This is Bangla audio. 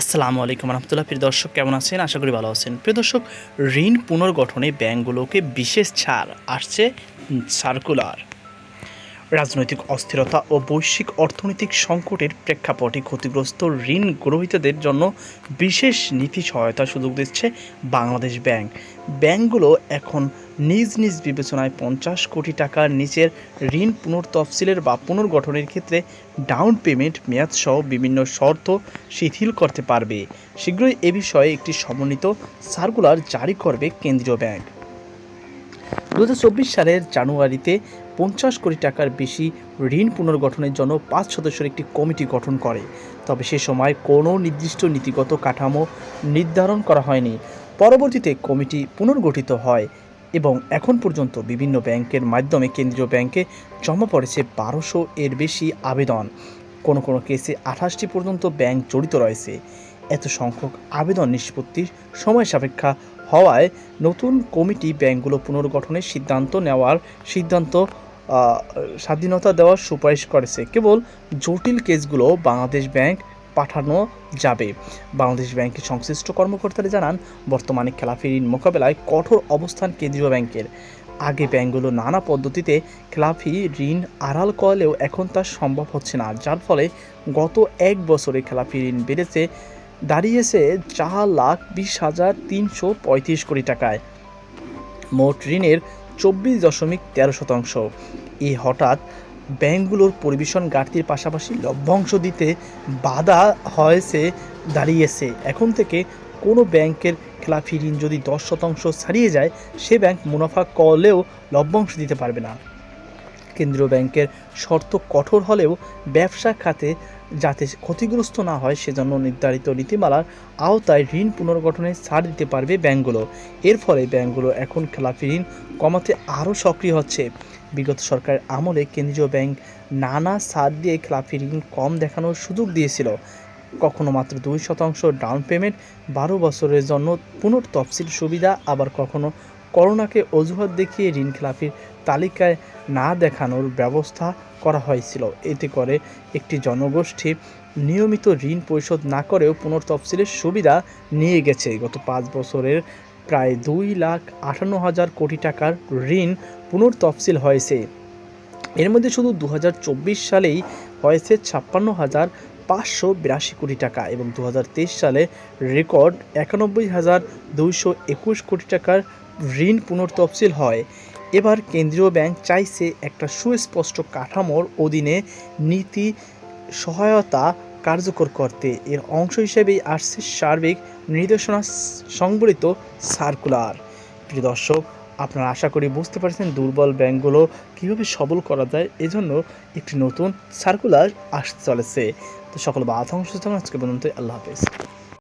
আসসালামু আলাইকুম রহমতুল্লাহ। প্রিয় দর্শক, কেমন আছেন? আশা করি ভালো আছেন। প্রিয় দর্শক, ঋণ পুনর্গঠনে ব্যাংকগুলোকে বিশেষ ছাড় আসছে সার্কুলার রাজনৈতিক অস্থিরতা ও বৈশ্বিক অর্থনৈতিক সংকটের প্রেক্ষাপটে ক্ষতিগ্রস্ত ঋণ গ্রহীতাদের জন্য বিশেষ নীতি সহায়তা সুযোগ দিচ্ছে বাংলাদেশ ব্যাংক। ব্যাংকগুলো এখন নিজ নিজ বিবেচনায় পঞ্চাশ কোটি টাকার নিচের ঋণ পুনর্তফসিলের বা পুনর্গঠনের ক্ষেত্রে ডাউন পেমেন্ট মেয়াদসহ বিভিন্ন শর্ত শিথিল করতে পারবে। শীঘ্রই এ বিষয়ে একটি সমন্বিত সার্কুলার জারি করবে কেন্দ্রীয় ব্যাংক। দু হাজার চব্বিশ সালের জানুয়ারিতে পঞ্চাশ কোটি টাকার বেশি ঋণ পুনর্গঠনের জন্য পাঁচ সদস্যের একটি কমিটি গঠন করে। তবে সে সময় কোনো নির্দিষ্ট নীতিগত কাঠামো নির্ধারণ করা হয়নি। পরবর্তীতে কমিটি পুনর্গঠিত হয় এবং এখন পর্যন্ত বিভিন্ন ব্যাংকের মাধ্যমে কেন্দ্রীয় ব্যাংকে জমা পড়েছে বারোশো এর বেশি আবেদন। কোনো কোনো কেসে আঠাশটি পর্যন্ত ব্যাংক জড়িত রয়েছে। এত সংখ্যক আবেদন নিষ্পত্তির সময় সাপেক্ষা হওয়ায় নতুন কমিটি ব্যাংকগুলো পুনর্গঠনের সিদ্ধান্ত নেওয়ার সিদ্ধান্ত স্বাধীনতা দেওয়ার সুপারিশ করেছে। কেবল জটিল কেসগুলো বাংলাদেশ ব্যাংক পাঠানো যাবে। বাংলাদেশ ব্যাংকের সংশ্লিষ্ট কর্মকর্তারা জানান, বর্তমানে খেলাফি ঋণ মোকাবেলায় কঠোর অবস্থান কেন্দ্রীয় ব্যাংকের। আগে ব্যাংকগুলো নানা পদ্ধতিতে খেলাফি ঋণ আড়াল করলেও এখন তা সম্ভব হচ্ছে না, যার ফলে গত এক বছরে খেলাফি ঋণ বেড়েছে দাঁড়িয়েছে চার লাখ বিশ হাজার তিনশো পঁয়ত্রিশ কোটি টাকায়। মোট ঋণের চব্বিশ দশমিক তেরো শতাংশ। এই হঠাৎ ব্যাংকগুলোর পরিবেশন ঘাটতির পাশাপাশি লভ্যাংশ দিতে বাধা হয়েছে, দাঁড়িয়েছে। এখন থেকে কোনো ব্যাংকের খেলাফি ঋণ যদি দশ শতাংশ ছাড়িয়ে যায়, সে ব্যাংক মুনাফা করলেও লভ্যাংশ দিতে পারবে না। কেন্দ্রীয় ব্যাংকের শর্ত কঠোর হলেও ব্যবসা খাতে যাতে ক্ষতিগ্রস্ত না হয়, সেজন্য নির্ধারিত নীতিমালার আওতায় ঋণ পুনর্গঠনে ছাড় দিতে পারবে ব্যাংকগুলো। এর ফলে ব্যাংকগুলো এখন খেলাফি ঋণ কমাতে আরও সক্রিয় হচ্ছে। বিগত সরকারের আমলে কেন্দ্রীয় ব্যাংক নানা ছাড় দিয়ে খেলাফি ঋণ কম দেখানোর সুযোগ দিয়েছিল। কখনো মাত্র দুই শতাংশ ডাউন পেমেন্ট, বারো বছরের জন্য পুনর্তফসিল সুবিধা, আবার কখনো করোনাকে অজুহাত দেখিয়ে ঋণ খেলাফির তালিকায় না দেখানোর ব্যবস্থা করা হয়েছিল। এতে করে একটি জনগোষ্ঠী নিয়মিত ঋণ পরিশোধ না করেও পুনর্তফসিলের সুবিধা নিয়ে গেছে। গত পাঁচ বছরের প্রায় দুই লাখ আটান্ন হাজার কোটি টাকার ঋণ পুনর্তফসিল হয়েছে। এর মধ্যে শুধু দু হাজার চব্বিশ সালেই হয়েছে ছাপ্পান্ন হাজার পাঁচশো বিরাশি কোটি টাকা এবং দু হাজার তেইশ সালে রেকর্ড একানব্বই হাজার দুইশো একুশ কোটি টাকার ঋণ পুনর্তফসিল হয়। এবার কেন্দ্রীয় ব্যাংক চাইছে একটা সুস্পষ্ট কাঠামোর অধীনে নীতি সহায়তা কার্যকর করতে। এর অংশ হিসেবেই আসছে সার্বিক নির্দেশনা সংবলিত সার্কুলার। প্রিয় দর্শক, আপনারা আশা করি বুঝতে পারছেন দুর্বল ব্যাংকগুলো কীভাবে সবল করা যায়, এজন্য একটি নতুন সার্কুলার আসতে চলেছে। তো সকল বাধা অংশ আজকে পর্যন্ত আল্লাহ হাফেজ।